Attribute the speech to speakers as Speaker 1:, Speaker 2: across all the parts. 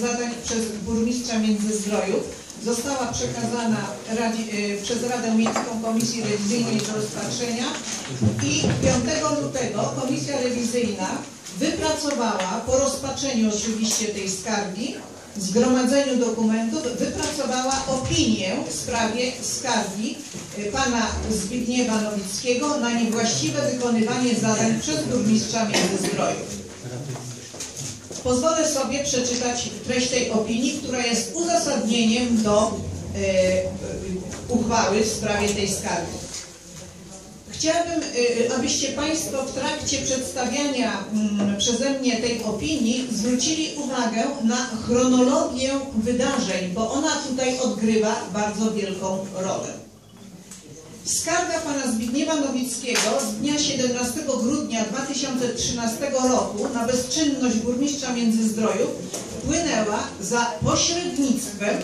Speaker 1: zadań przez burmistrza Międzyzdrojów została przekazana y, przez Radę Miejską Komisji Rewizyjnej do rozpatrzenia i 5 lutego Komisja Rewizyjna wypracowała, po rozpatrzeniu oczywiście tej skargi, zgromadzeniu dokumentów, wypracowała opinię w sprawie skargi y, pana Zbigniewa Nowickiego na niewłaściwe wykonywanie zadań przez burmistrza Międzyzdrojów. Pozwolę sobie przeczytać treść tej opinii, która jest uzasadnieniem do e, e, uchwały w sprawie tej skargi. Chciałabym, e, abyście Państwo w trakcie przedstawiania mm, przeze mnie tej opinii zwrócili uwagę na chronologię wydarzeń, bo ona tutaj odgrywa bardzo wielką rolę. Skarga pana Zbigniewa Nowickiego z dnia 17 grudnia 2013 roku na bezczynność burmistrza Międzyzdrojów wpłynęła za pośrednictwem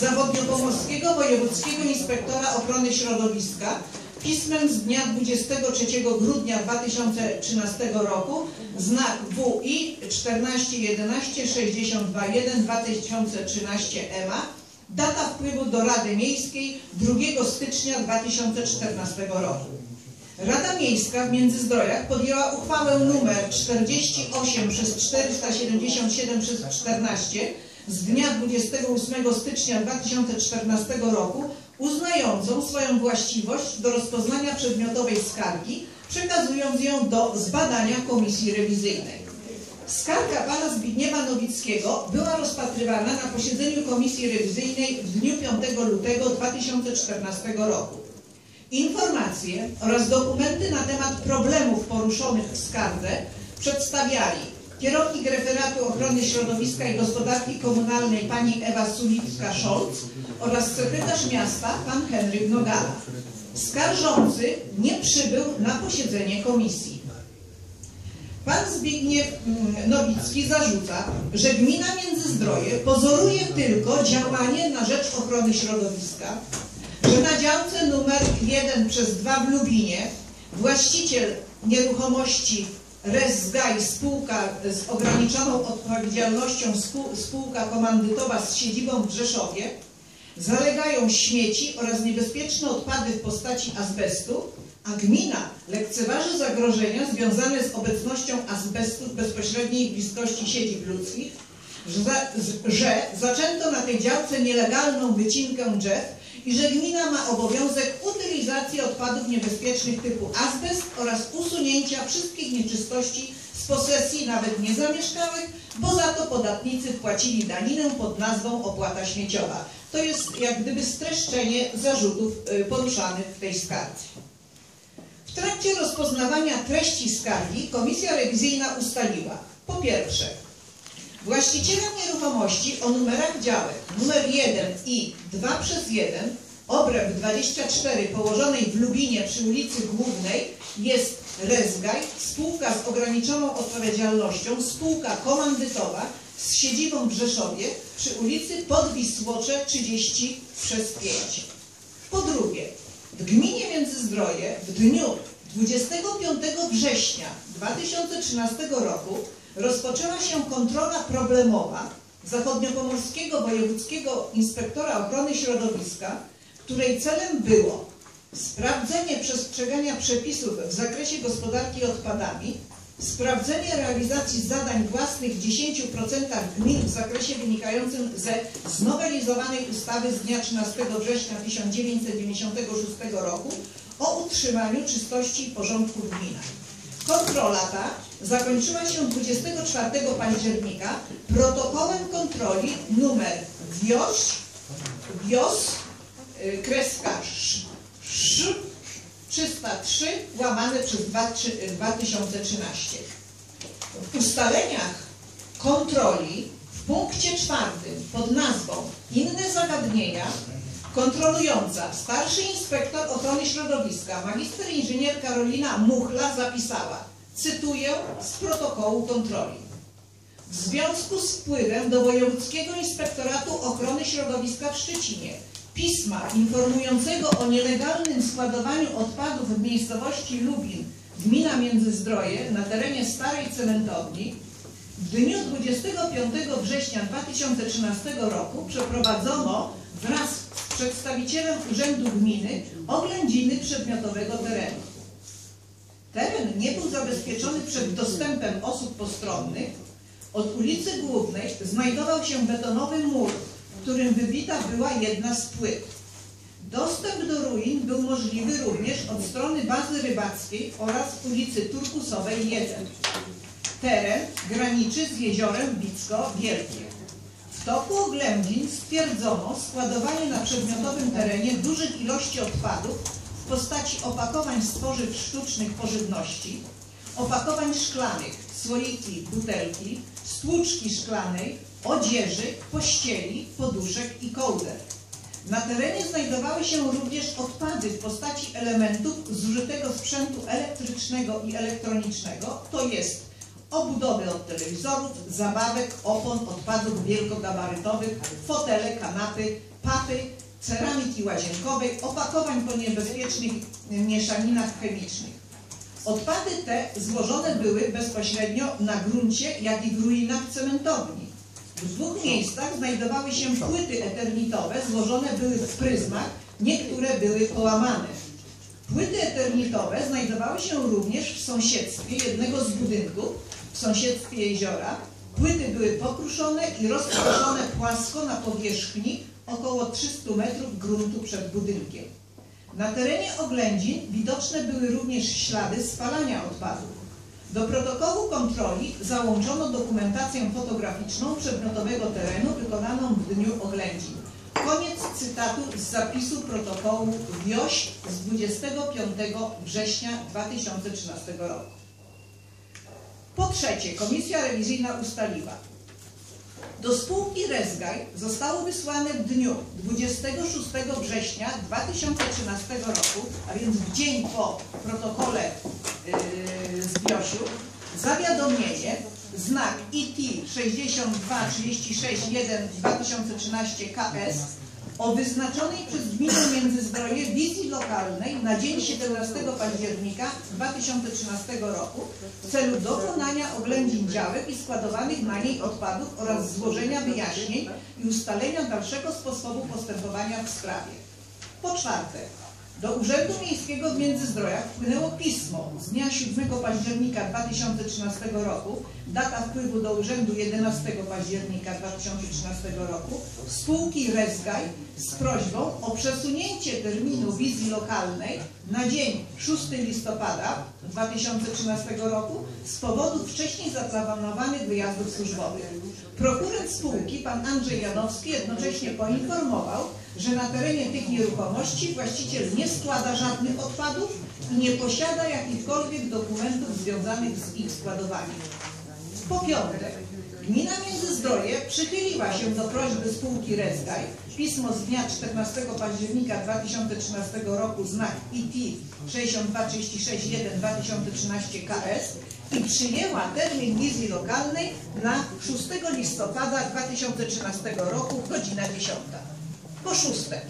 Speaker 1: Zachodniopomorskiego Wojewódzkiego Inspektora Ochrony Środowiska pismem z dnia 23 grudnia 2013 roku znak WI 1411 621 2013 EMA Data wpływu do Rady Miejskiej 2 stycznia 2014 roku. Rada Miejska w Międzyzdrojach podjęła uchwałę nr 48 przez 477 przez 14 z dnia 28 stycznia 2014 roku uznającą swoją właściwość do rozpoznania przedmiotowej skargi, przekazując ją do zbadania komisji rewizyjnej. Skarga pana Zbigniewa Nowickiego była rozpatrywana na posiedzeniu Komisji Rewizyjnej w dniu 5 lutego 2014 roku. Informacje oraz dokumenty na temat problemów poruszonych w skardze przedstawiali kierownik referatu ochrony środowiska i gospodarki komunalnej pani Ewa Sulicka-Scholz oraz sekretarz miasta pan Henryk Nogala. Skarżący nie przybył na posiedzenie komisji. Pan Zbigniew mm, Nowicki zarzuca, że gmina Międzyzdroje pozoruje tylko działanie na rzecz ochrony środowiska, że na działce numer 1 przez 2 w Lubinie właściciel nieruchomości Resgaj spółka z ograniczoną odpowiedzialnością spółka komandytowa z siedzibą w Rzeszowie zalegają śmieci oraz niebezpieczne odpady w postaci azbestu a gmina lekceważy zagrożenia związane z obecnością azbestu w bezpośredniej bliskości siedzib ludzkich, że, za, że zaczęto na tej działce nielegalną wycinkę drzew i że gmina ma obowiązek utylizacji odpadów niebezpiecznych typu azbest oraz usunięcia wszystkich nieczystości z posesji nawet niezamieszkałych, bo za to podatnicy płacili daninę pod nazwą opłata śmieciowa. To jest jak gdyby streszczenie zarzutów y, poruszanych w tej skardze. W trakcie rozpoznawania treści skargi komisja rewizyjna ustaliła po pierwsze właściciela nieruchomości o numerach działek numer 1 i 2 przez 1 obręb 24 położonej w Lubinie przy ulicy Głównej jest Rezgaj, spółka z ograniczoną odpowiedzialnością, spółka komandytowa z siedzibą w Rzeszowie przy ulicy Podwisłocze 30 przez 5. Po drugie, w gminie Międzyzdroje w dniu 25 września 2013 roku rozpoczęła się kontrola problemowa Zachodniopomorskiego Wojewódzkiego Inspektora Ochrony Środowiska, której celem było sprawdzenie przestrzegania przepisów w zakresie gospodarki odpadami, sprawdzenie realizacji zadań własnych w 10% gmin w zakresie wynikającym ze znowelizowanej ustawy z dnia 13 września 1996 roku o utrzymaniu czystości i porządku w gminach. Kontrola ta zakończyła się 24 października protokołem kontroli numer WIOŚ, WIOS, y, kreska 303 łamane przez 2013. W ustaleniach kontroli w punkcie czwartym pod nazwą Inne zagadnienia kontrolująca starszy inspektor ochrony środowiska magister inżynier Karolina Muchla zapisała, cytuję z protokołu kontroli. W związku z wpływem do Wojewódzkiego Inspektoratu Ochrony Środowiska w Szczecinie pisma informującego o nielegalnym składowaniu odpadów w miejscowości Lubin, gmina Międzyzdroje na terenie starej cementowni, W dniu 25 września 2013 roku przeprowadzono wraz z przedstawicielem Urzędu Gminy oględziny przedmiotowego terenu. Teren nie był zabezpieczony przed dostępem osób postronnych. Od ulicy Głównej znajdował się betonowy mur, którym wybita była jedna z płyt. Dostęp do ruin był możliwy również od strony bazy rybackiej oraz ulicy Turkusowej 1. Teren graniczy z jeziorem Bicko Wielkie. W toku oględzin stwierdzono składowanie na przedmiotowym terenie dużych ilości odpadów w postaci opakowań z tworzyw sztucznych pożywności, opakowań szklanych, słoiki, butelki, stłuczki szklanej, odzieży, pościeli, poduszek i kołder. Na terenie znajdowały się również odpady w postaci elementów zużytego sprzętu elektrycznego i elektronicznego, to jest obudowy od telewizorów, zabawek, opon, odpadów wielkogabarytowych, fotele, kanapy, papy, ceramiki łazienkowej, opakowań po niebezpiecznych mieszaninach chemicznych. Odpady te złożone były bezpośrednio na gruncie, jak i w ruinach cementowni. W dwóch miejscach znajdowały się płyty eternitowe, złożone były w pryzmach, niektóre były połamane. Płyty eternitowe znajdowały się również w sąsiedztwie jednego z budynków, w sąsiedztwie jeziora. Płyty były pokruszone i rozproszone płasko na powierzchni około 300 metrów gruntu przed budynkiem. Na terenie oględzin widoczne były również ślady spalania odpadów. Do protokołu kontroli załączono dokumentację fotograficzną przedmiotowego terenu wykonaną w dniu oględzin. Koniec cytatu z zapisu protokołu WIOŚ z 25 września 2013 roku. Po trzecie, Komisja Rewizyjna ustaliła, do spółki Rezgaj zostało wysłane w dniu 26 września 2013 roku, a więc w dzień po protokole z Biosiu, zawiadomienie znak IT 62361 2013 KS o wyznaczonej przez Gminę Międzyzdroje wizji lokalnej na dzień 17 października 2013 roku w celu dokonania oględzin działek i składowanych na niej odpadów oraz złożenia wyjaśnień i ustalenia dalszego sposobu postępowania w sprawie. Po czwarte, do Urzędu Miejskiego w Międzyzdrojach wpłynęło pismo z dnia 7 października 2013 roku, data wpływu do Urzędu 11 października 2013 roku, spółki Rezgaj z prośbą o przesunięcie terminu wizji lokalnej na dzień 6 listopada 2013 roku z powodu wcześniej zaplanowanych wyjazdów służbowych. Prokurent spółki, pan Andrzej Janowski, jednocześnie poinformował, że na terenie tych nieruchomości właściciel nie składa żadnych odpadów i nie posiada jakichkolwiek dokumentów związanych z ich składowaniem. Po piąte, Gmina Międzyzdroje przychyliła się do prośby spółki Rezgaj, pismo z dnia 14 października 2013 roku, znak IT 62361 2013 KS i przyjęła termin wizji lokalnej na 6 listopada 2013 roku, godzina 10. Po szóste,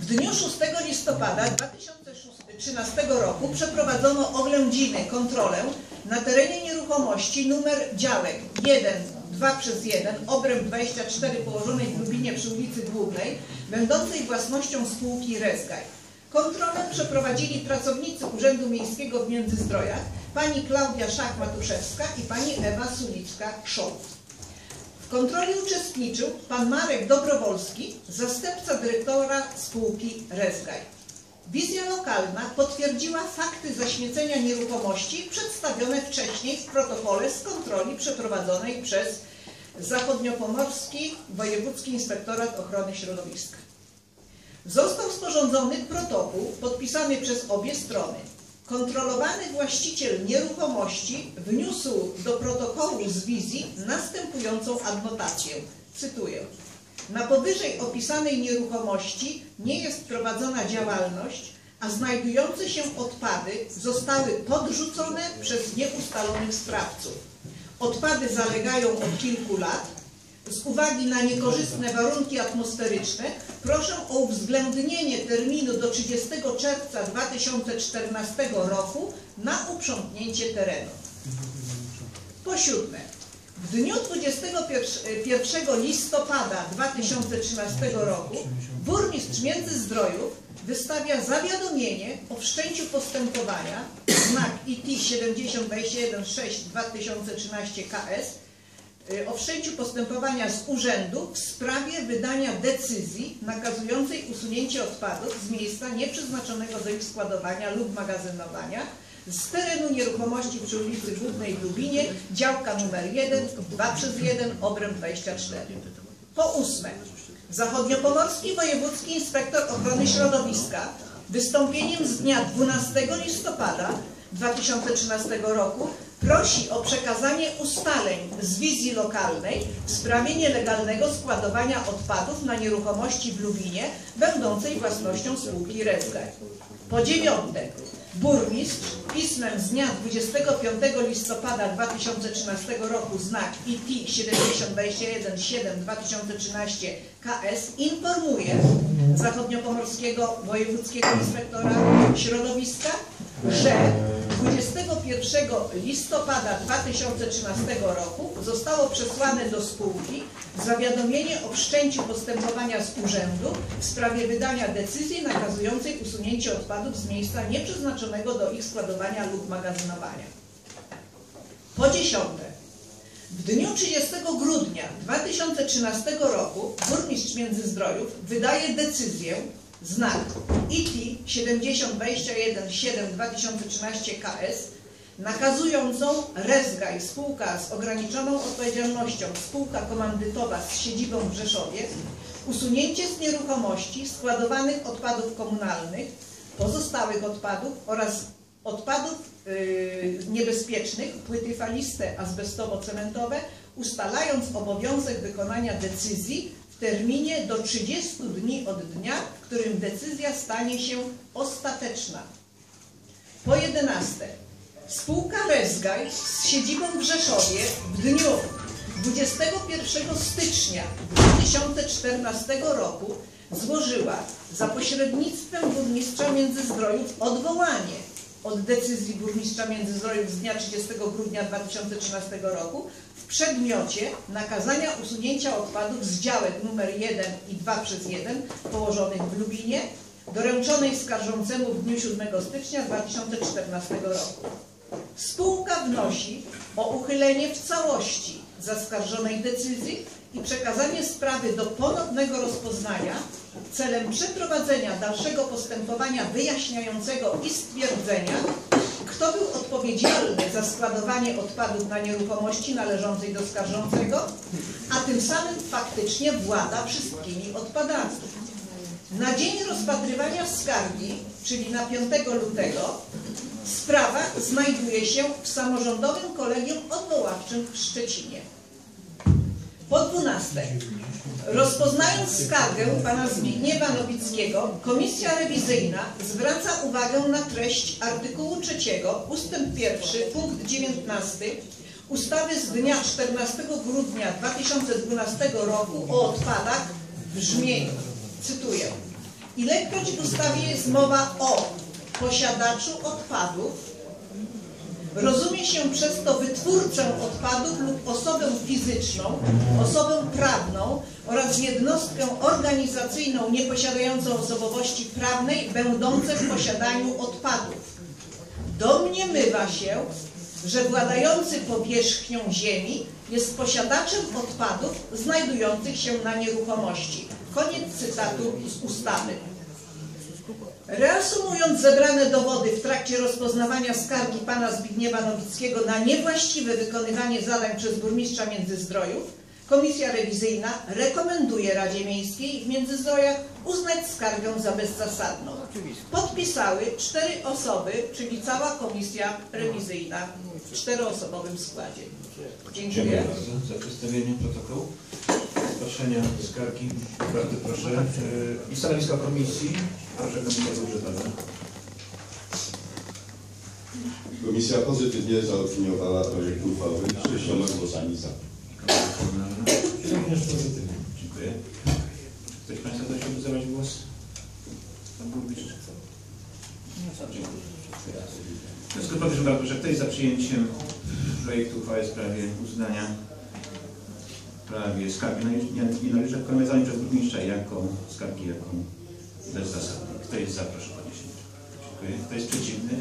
Speaker 1: w dniu 6 listopada 2013 roku przeprowadzono oględziny, kontrolę na terenie nieruchomości numer działek 1, 2 przez 1, obręb 24 położonej w Lubinie przy ulicy Głównej, będącej własnością spółki Rezgaj. Kontrolę przeprowadzili pracownicy Urzędu Miejskiego w Międzyzdrojach, pani Klaudia Szach-Matuszewska i pani Ewa Sulicka-Szołt. Kontroli uczestniczył pan Marek Dobrowolski, zastępca dyrektora spółki Rezgaj. Wizja lokalna potwierdziła fakty zaśmiecenia nieruchomości przedstawione wcześniej w protokole z kontroli przeprowadzonej przez Zachodniopomorski Wojewódzki Inspektorat Ochrony Środowiska. Został sporządzony protokół podpisany przez obie strony. Kontrolowany właściciel nieruchomości wniósł do protokołu z wizji następującą adnotację. Cytuję. Na powyżej opisanej nieruchomości nie jest prowadzona działalność, a znajdujące się odpady zostały podrzucone przez nieustalonych sprawców. Odpady zalegają od kilku lat. Z uwagi na niekorzystne warunki atmosferyczne proszę o uwzględnienie terminu do 30 czerwca 2014 roku na uprzątnięcie terenu. Po siódme, w dniu 21 listopada 2013 roku burmistrz Międzyzdrojów wystawia zawiadomienie o wszczęciu postępowania znak IT 70216 2013 KS o wszczęciu postępowania z urzędu w sprawie wydania decyzji nakazującej usunięcie odpadów z miejsca nieprzeznaczonego do ich składowania lub magazynowania z terenu nieruchomości przy ulicy Głównej w Lubinie, działka numer 1, 2 przez 1, obręb 24. Po ósme, Zachodniopomorski Wojewódzki Inspektor Ochrony Środowiska wystąpieniem z dnia 12 listopada 2013 roku prosi o przekazanie ustaleń z wizji lokalnej w sprawie nielegalnego składowania odpadów na nieruchomości w Lubinie będącej własnością spółki Rezgaj. Po dziewiąte, burmistrz pismem z dnia 25 listopada 2013 roku znak IT 70217 2013 KS informuje Zachodniopomorskiego Wojewódzkiego Inspektora Środowiska, że 21 listopada 2013 roku zostało przesłane do spółki zawiadomienie o wszczęciu postępowania z urzędu w sprawie wydania decyzji nakazującej usunięcie odpadów z miejsca nieprzeznaczonego do ich składowania lub magazynowania. Po dziesiąte, w dniu 30 grudnia 2013 roku burmistrz Międzyzdrojów wydaje decyzję znak IT 70217 2013 KS nakazującą Rezgaj spółka z ograniczoną odpowiedzialnością spółka komandytowa z siedzibą w Rzeszowie usunięcie z nieruchomości składowanych odpadów komunalnych, pozostałych odpadów oraz odpadów niebezpiecznych, płyty faliste azbestowo-cementowe, ustalając obowiązek wykonania decyzji w terminie do 30 dni od dnia, w którym decyzja stanie się ostateczna. Po 11. Spółka Rezgaj z siedzibą w Rzeszowie w dniu 21 stycznia 2014 roku złożyła za pośrednictwem burmistrza Międzyzdrojów odwołanie od decyzji burmistrza Międzyzdrojów z dnia 30 grudnia 2013 roku w przedmiocie nakazania usunięcia odpadów z działek nr 1 i 2 przez 1 położonych w Lubinie, doręczonej skarżącemu w dniu 7 stycznia 2014 roku. Spółka wnosi o uchylenie w całości zaskarżonej decyzji i przekazanie sprawy do ponownego rozpoznania celem przeprowadzenia dalszego postępowania wyjaśniającego i stwierdzenia, kto był odpowiedzialny za składowanie odpadów na nieruchomości należącej do skarżącego, a tym samym faktycznie włada wszystkimi odpadami. Na dzień rozpatrywania skargi, czyli na 5 lutego, sprawa znajduje się w samorządowym kolegium odwoławczym w Szczecinie. Po 12. Rozpoznając skargę pana Zbigniewa Nowickiego, komisja rewizyjna zwraca uwagę na treść artykułu 3 ustęp 1 punkt 19 ustawy z dnia 14 grudnia 2012 roku o odpadach w brzmieniu, cytuję, ilekroć w ustawie jest mowa o posiadaczu odpadów, Rozumie się przez to wytwórcę odpadów lub osobę fizyczną, osobę prawną oraz jednostkę organizacyjną nieposiadającą osobowości prawnej będące w posiadaniu odpadów. Domniemywa się, że władający powierzchnią ziemi jest posiadaczem odpadów znajdujących się na nieruchomości. Koniec cytatu z ustawy. Reasumując zebrane dowody w trakcie rozpoznawania skargi pana Zbigniewa Nowickiego na niewłaściwe wykonywanie zadań przez burmistrza Międzyzdrojów, Komisja Rewizyjna rekomenduje Radzie Miejskiej w Międzyzdrojach uznać skargę za bezzasadną. Podpisały cztery osoby, czyli cała Komisja Rewizyjna w czteroosobowym składzie.
Speaker 2: Dziękuję
Speaker 1: Dziękuję.
Speaker 2: bardzo za przedstawienie protokołu zgłoszenia skargi. Bardzo proszę. Yy, I stanowisko komisji. Proszę komisja budżetowa.
Speaker 3: Komisja pozytywnie zaopiniowała projekt uchwały sześcioma głosami za.
Speaker 2: Również pozytywnie. Dziękuję. Ktoś z Państwa chciałby zabrać głos? Pan burmistrz. W związku z powyższym bardzo proszę, kto jest za przyjęciem projektu uchwały w sprawie uznania prawie skargi nienależnych wykonywanej przez burmistrza jako skargi jako bezzasadnej. Kto jest za, proszę podnieść. Dziękuję. Kto jest przeciwny?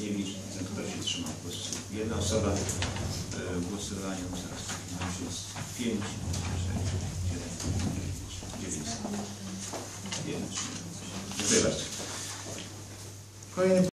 Speaker 2: Nie widzę. Kto się? Głosu. Jedna osoba e, głosowaniem zaraz. Się jest 5, 6, 7, 9, 10. Dziękuję bardzo. Kolejny